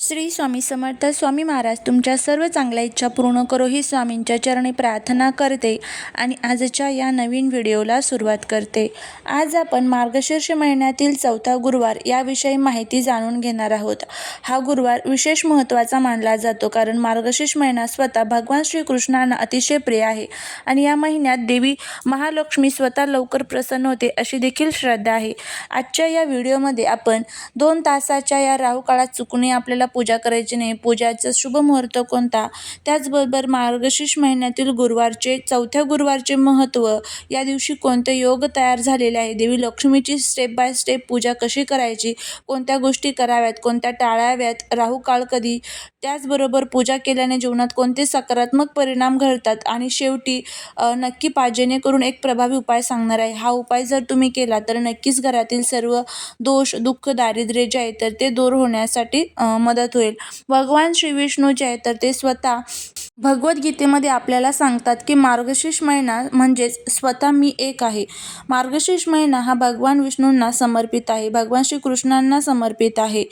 श्री स्वामी समर्थ स्वामी महाराज तुमच्या सर्व चांगल्या इच्छा पूर्ण करो ही स्वामींच्या चरणी प्रार्थना करते आणि आजच्या या नवीन व्हिडिओला सुरुवात करते. आज आपण मार्गशीर्ष महिन्यातील चौथा गुरुवार याविषयी माहिती जाणून घेणार आहोत. हा गुरुवार विशेष महत्त्वाचा मानला जातो कारण मार्गशीर्ष महिना स्वतः भगवान श्रीकृष्णांना अतिशय प्रिय आहे आणि या महिन्यात देवी महालक्ष्मी स्वतः लवकर प्रसन्न होते अशी देखील श्रद्धा आहे. आजच्या या व्हिडिओमध्ये आपण दोन तासाच्या या राहू काळात चुकणे आपल्याला पूजा करायची नाही. पूजाचा शुभ मुहूर्त कोणता? त्याचबरोबर मार्गशीर्ष महिन्यातील गुरुवारचे चौथ्या गुरुवारचे महत्त्व. या दिवशी कोणते योग तयार झालेले आहे? देवी लक्ष्मीची स्टेप बाय स्टेप पूजा कशी करायची? कोणत्या गोष्टी कराव्यात? कोणत्या टाळाव्यात? राहू काळ कधी? त्याचबरोबर पूजा केल्याने जीवनात कोणते सकारात्मक परिणाम घडतात आणि शेवटी नक्की पा जेणेकरून एक प्रभावी उपाय सांगणार आहे. हा उपाय जर तुम्ही केला तर नक्कीच घरातील सर्व दोष दुःख दारिद्र्य जे आहे तर ते दूर होण्यासाठी मदत होईल. भगवान श्री विष्णू जे आहे तर ते स्वतः भगवद्गीतेमध्ये आपल्याला सांगतात की मार्गशीर्ष महिना म्हणजेच स्वतः मी एक आहे. मार्गशीर्ष महिना हा भगवान विष्णूंना समर्पित आहे भगवान श्रीकृष्णांना समर्पित आहे.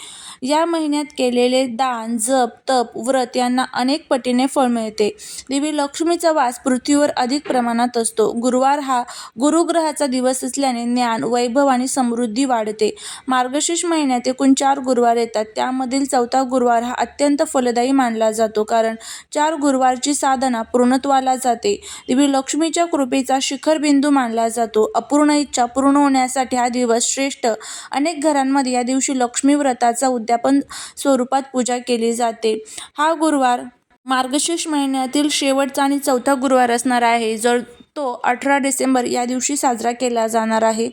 या महिन्यात केलेले दान जप तप व्रत यांना अनेक पटीने फळ मिळते. देवी लक्ष्मीचा वास पृथ्वीवर अधिक प्रमाणात असतो. गुरुवार हा गुरुग्रहाचा दिवस असल्याने ज्ञान वैभव आणि समृद्धी वाढते. मार्गशीर्ष महिन्यात एकूण चार गुरुवार येतात. त्यामधील चौथा गुरुवार हा अत्यंत फलदायी मानला जातो कारण चार गुरुवारची साधना पूर्णत्वाला जाते. देवी लक्ष्मीच्या कृपेचा शिखर बिंदू मानला जातो. अपूर्ण इच्छा पूर्ण होण्यासाठी हा दिवस श्रेष्ठ. अनेक घरांमध्ये या दिवशी लक्ष्मी व्रताचा उद्यापन स्वरूपात पूजा केली जाते. हा गुरुवार मार्गशीर्ष महिन्यातील शेवटचा आणि चौथा गुरुवार असणार आहे जर तो अठरा डिसेंबर या दिवशी साजरा केला जाणार आहे.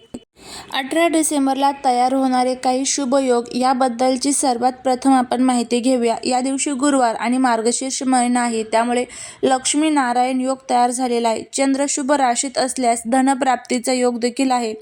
अठरा डिसेंबरला तयार होणारे काही शुभ योग याबद्दलची सर्वात प्रथम आपण माहिती घेऊया. या दिवशी गुरुवार आणि मार्गशीर्ष महिना आहे त्यामुळे लक्ष्मी नारायण योग तयार झालेला आहे. चंद्र शुभ राशीत असल्यास धनप्राप्तीचा योग देखील आहे.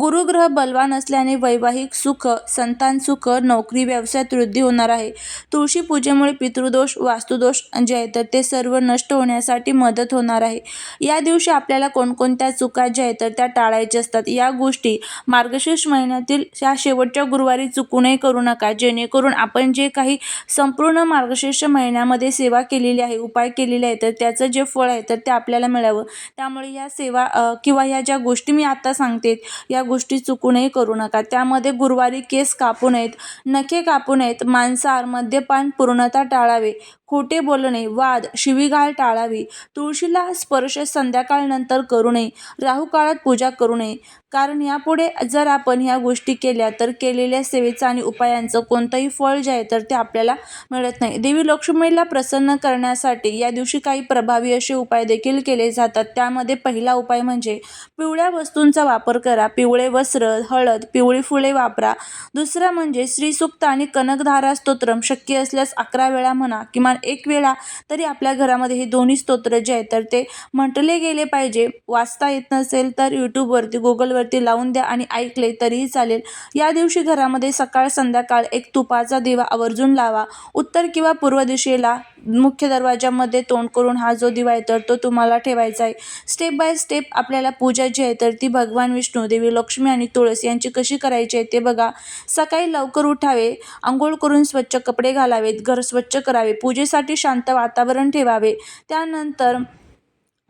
गुरुग्रह बलवान असल्याने वैवाहिक सुख संतान सुख नोकरी व्यवसायात वृद्धी होणार आहे. तुळशी पूजेमुळे पितृदोष वास्तुदोष जे आहेत तर ते सर्व नष्ट होण्यासाठी मदत होणार आहे. या दिवशी आपल्याला कोणकोणत्या चुका ज्या आहेत तर त्या टाळायच्या असतात. या गोष्टी मार्गशीर्ष महिन्यातील या शेवटच्या गुरुवारी चुकूनही करू नका. जेणेकरून आपण जे काही संपूर्ण मार्गशीर्ष महिन्यामध्ये सेवा केलेली आहे उपाय केलेले आहे तर त्याचं जे फळ आहे तर ते आपल्याला मिळावं. त्यामुळे या सेवा किंवा ह्या ज्या गोष्टी मी आता सांगते या गोष्टी चुकूनही करू नका. त्यामध्ये गुरुवारी केस कापू नयेत नखे कापू नयेत मांसाहार मद्यपान पूर्णता टाळावे. खोटे बोलणे वाद शिवीगाळ टाळावी तुळशीला स्पर्श संध्याकाळनंतर करू नये राहू काळात पूजा करू नये. कारण यापुढे जर आपण ह्या गोष्टी केल्या तर केलेल्या सेवेचं आणि उपायांचं कोणतंही फळ जे आहे तर ते आपल्याला मिळत नाही. देवी लक्ष्मीला प्रसन्न करण्यासाठी या दिवशी काही प्रभावी असे उपाय देखील केले जातात. त्यामध्ये पहिला उपाय म्हणजे पिवळ्या वस्तूंचा वापर करा. पिवळे वस्त्र हळद पिवळी फुले वापरा. दुसरं म्हणजे श्रीसुक्त आणि कनकधारा स्तोत्रम शक्य असल्यास अकरा वेळा म्हणा किमान एक वेळा तरी आपल्या घरामध्ये हे दोन्ही स्तोत्र जे आहे तर ते म्हटले गेले पाहिजे. वाचता येत नसेल तर यूट्यूबवरती गुगलवरती लावून द्या आणि ऐकले तरीही चालेल. या दिवशी घरामध्ये सकाळ संध्याकाळ एक तुपाचा दिवा आवर्जून लावा. उत्तर किंवा पूर्व दिशेला मुख्य दरवाजामध्ये तोंड करून हा जो दिवा आहे तर तो तुम्हाला ठेवायचा आहे. स्टेप बाय स्टेप आपल्याला पूजा जी आहे तर ती भगवान विष्णू देवी लक्ष्मी आणि तुळस यांची कशी करायची आहे ते बघा. सकाळी लवकर उठावे आंघोळ करून स्वच्छ कपडे घालावेत घर स्वच्छ करावे पूजेसाठी शांत वातावरण ठेवावे. त्यानंतर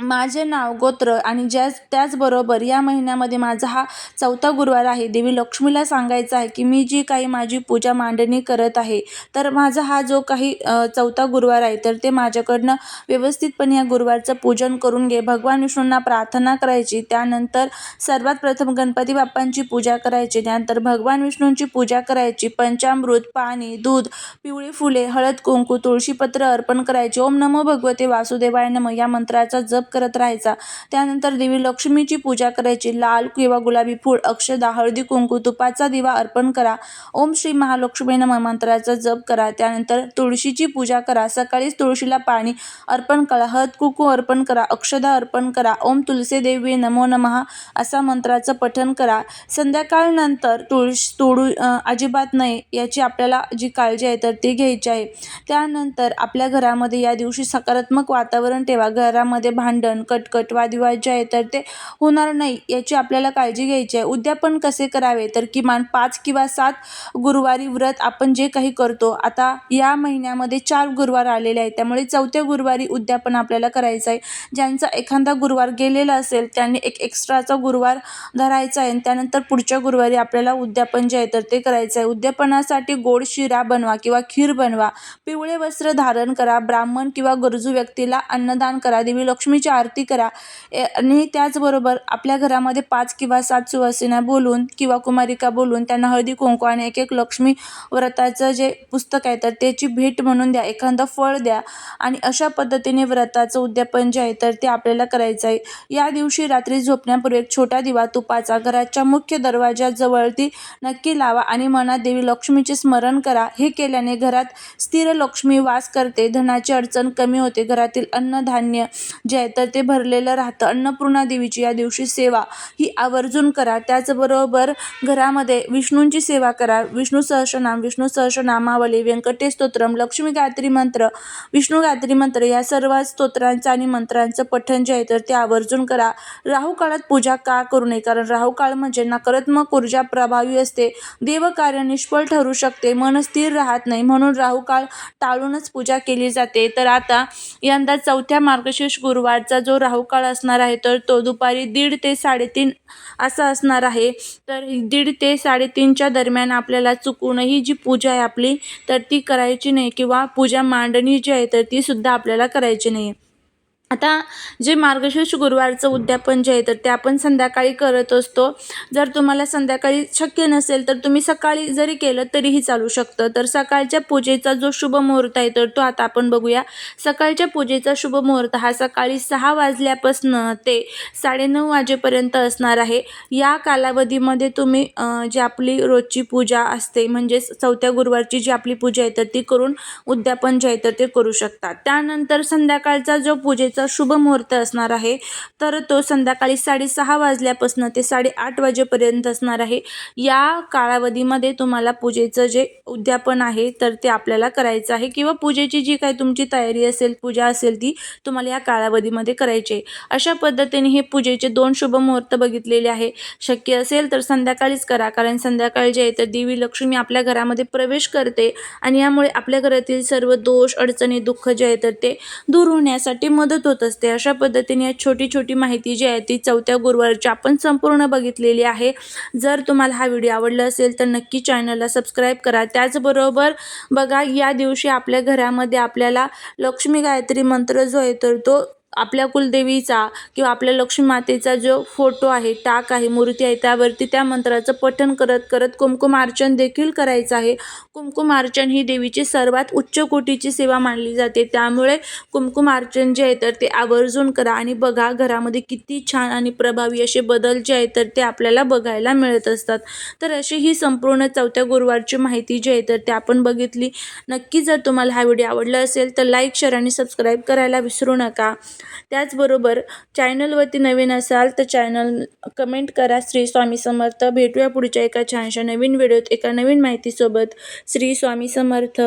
माझे नाव गोत्र आणि ज्या त्याचबरोबर या महिन्यामध्ये माझा हा चौथा गुरुवार आहे. देवी लक्ष्मीला सांगायचं आहे की मी जी काही माझी पूजा मांडणी करत आहे तर माझा हा जो काही चौथा गुरुवार आहे तर ते माझ्याकडनं व्यवस्थितपणे या गुरुवारचं पूजन करून घे. भगवान विष्णूंना प्रार्थना करायची त्यानंतर सर्वात प्रथम गणपती बाप्पांची पूजा करायची त्यानंतर भगवान विष्णूंची पूजा करायची पंचामृत पाणी दूध पिवळी फुले हळद कुंकू तुळशीपत्र अर्पण करायचे. ओम नमो भगवते वासुदेवाय नम या मंत्राचा जप करत राहायचा. त्यानंतर देवी लक्ष्मीची पूजा करायची. लाल किंवा गुलाबी फूल अक्षदा हळदी कुंकू तुपाचा दिवा अर्पण करा. ओम श्री महालक्ष्मी नम. मंत्राचा जप करा. त्यानंतर तुळशीची पूजा करा. सकाळीच तुळशीला पाणी अर्पण करा. हळद कुंकू अर्पण करा. अक्षदा अर्पण करा. ओम तुलसी देवी नमो नमः असा मंत्राचं पठण करा. संध्याकाळनंतर तुळश तोडू अजिबात नाही. याची आपल्याला जी काळजी आहे तर ती घ्यायची आहे. त्यानंतर आपल्या घरामध्ये या दिवशी सकारात्मक वातावरण ठेवा. घरामध्ये भांडी भांडण कटकट वादविवाद जे आहे तर ते होणार नाही याची आपल्याला काळजी घ्यायची आहे. उद्यापन कसे करावे? तर किमान पाच किंवा सात गुरुवारी व्रत आपण जे काही करतो आता या महिन्यामध्ये चार गुरुवार आलेले आहेत. त्यामुळे चौथ्या गुरुवारी उद्यापन आपल्याला करायचं आहे. ज्यांचा एखादा गुरुवार गेलेला असेल त्यांनी एक एक्स्ट्राचा गुरुवार धरायचा आहे. आणि त्यानंतर पुढच्या गुरुवारी आपल्याला उद्यापन जे आहे तर ते करायचं आहे. उद्यापनासाठी गोड शिरा बनवा किंवा खीर बनवा. पिवळे वस्त्र धारण करा. ब्राह्मण किंवा गरजू व्यक्तीला अन्नदान करा. देवी लक्ष्मीची आरती करा. ए- आणि त्याचबरोबर आपल्या घरामध्ये पाच किंवा सात सुवासिना बोलून किंवा कुमारिका बोलून त्यांना हळदी कुंकू आणि एक एक लक्ष्मी व्रताचं जे पुस्तक आहे तर त्याची भेट म्हणून द्या एखादं फळ द्या. आणि अशा पद्धतीने व्रताचं उद्यापन जे आहे तर ते आपल्याला करायचं आहे. या दिवशी रात्री झोपण्यापूर्वी एक छोटा दिवा तुपाचा घराच्या मुख्य दरवाजाजवळती नक्की लावा आणि मनात देवी लक्ष्मीचे स्मरण करा. हे केल्याने घरात स्थिर लक्ष्मी वास करते धनाची अडचण कमी होते घरातील अन्नधान्य जे आहे तर ते भरलेलं राहतं. अन्नपूर्णा देवीची या दिवशी सेवा ही आवर्जून करा. त्याचबरोबर घरामध्ये विष्णूंची सेवा करा. विष्णू सहस्रनाम विष्णू सहस्रनामावली व्यंकटेश स्तोत्रम लक्ष्मी गायत्री मंत्र विष्णू गायत्री मंत्र या सर्व स्तोत्रांचं आणि मंत्रांचं पठण जे आहे तर ते आवर्जून करा. राहू काळात पूजा का करू नये? कारण राहू काळ म्हणजे नकारात्मक ऊर्जा प्रभावी असते. देवकार्य निष्फळ ठरू शकते. मन स्थिर राहत नाही. म्हणून राहू काळ टाळूनच पूजा केली जाते. तर आता यंदा चौथ्या मार्गशीर्ष गुरुवार आजचा जो राहू काळ असणार आहे तर तो दुपारी दीड ते साडेतीन असा असणार आहे. तर दीड ते साडेतीनच्या दरम्यान आपल्याला चुकूनही जी पूजा आहे आपली तर ती करायची नाही किंवा पूजा मांडणी जी आहे तर ती सुद्धा आपल्याला करायची नाही. आता जे मार्गशीर्ष गुरुवारचं उद्यापन जे आहे तर ते आपण संध्याकाळी करत असतो. जर तुम्हाला संध्याकाळी शक्य नसेल तर तुम्ही सकाळी जरी केलं तरीही चालू शकतं. तर सकाळच्या पूजेचा जो शुभ मुहूर्त आहे तर तो आता आपण बघूया. सकाळच्या पूजेचा शुभ मुहूर्त हा सकाळी सहा वाजल्यापासून ते साडेनऊ वाजेपर्यंत असणार आहे. या कालावधीमध्ये तुम्ही जी आपली रोजची पूजा असते म्हणजेच चौथ्या गुरुवारची जी आपली पूजा आहे तर ती करून उद्यापन जे आहे तर ते करू शकता. त्यानंतर संध्याकाळचा जो पूजेचा शुभ मुहूर्त असणार आहे. तर तो संध्याकाळी साडेसहा वाजल्यापासून ते साडेआठ वाजेपर्यंत असणार आहे. या कालावधीमध्ये तुम्हाला पूजेचं जे उद्यापन आहे तर ते आपल्याला करायचं आहे किंवा पूजेची जी काही तुमची तयारी असेल पूजा असेल ती तुम्हाला या कालावधीमध्ये करायची आहे. अशा पद्धतीने हे पूजेचे दोन शुभ मुहूर्त बघितलेले आहे. शक्य असेल तर संध्याकाळीच करा कारण संध्याकाळी जे आहे तर देवी लक्ष्मी आपल्या घरामध्ये प्रवेश करते आणि यामुळे आपल्या घरातील सर्व दोष अडचणी दुःख जे आहे तर ते दूर होण्यासाठी मदत होत असते. अशा पद्धतीने या छोटी छोटी माहिती जी आहे ती चौथ्या गुरुवारची आपण संपूर्ण बघितलेली आहे. जर तुम्हाला हा व्हिडिओ आवडला असेल तर नक्की चॅनलला सबस्क्राईब करा. त्याचबरोबर बघा या दिवशी आपल्या घरामध्ये आपल्याला लक्ष्मी गायत्री मंत्र जो आहे तर तो आपल्या कुलदेवीचा किंवा आपल्या लक्ष्मी मातेचा जो फोटो आहे टाक आहे मूर्ती आहे त्यावरती त्या मंत्राचं पठण करत करत कुमकुमार्चन देखील करायचं आहे. कुमकुमार्चन ही देवीची सर्वात उच्च कोटीची सेवा मानली जाते. त्यामुळे कुमकुमार्चन जे आहे तर ते आवर्जून करा आणि बघा घरामध्ये किती छान आणि प्रभावी असे बदल जे आहे तर ते आपल्याला बघायला मिळत असतात. तर अशी ही संपूर्ण चौथ्या गुरुवारची माहिती जी आहे तर ते आपण बघितली. नक्की जर तुम्हाला हा व्हिडिओ आवडला असेल तर लाईक शेअर आणि सबस्क्राईब करायला विसरू नका. त्याचबरोबर चॅनलवरती नवीन असाल तर चॅनल कमेंट करा. श्री स्वामी समर्थ. भेटूया पुढच्या एका छानशा नवीन व्हिडिओत एका नवीन माहितीसोबत. श्री स्वामी समर्थ.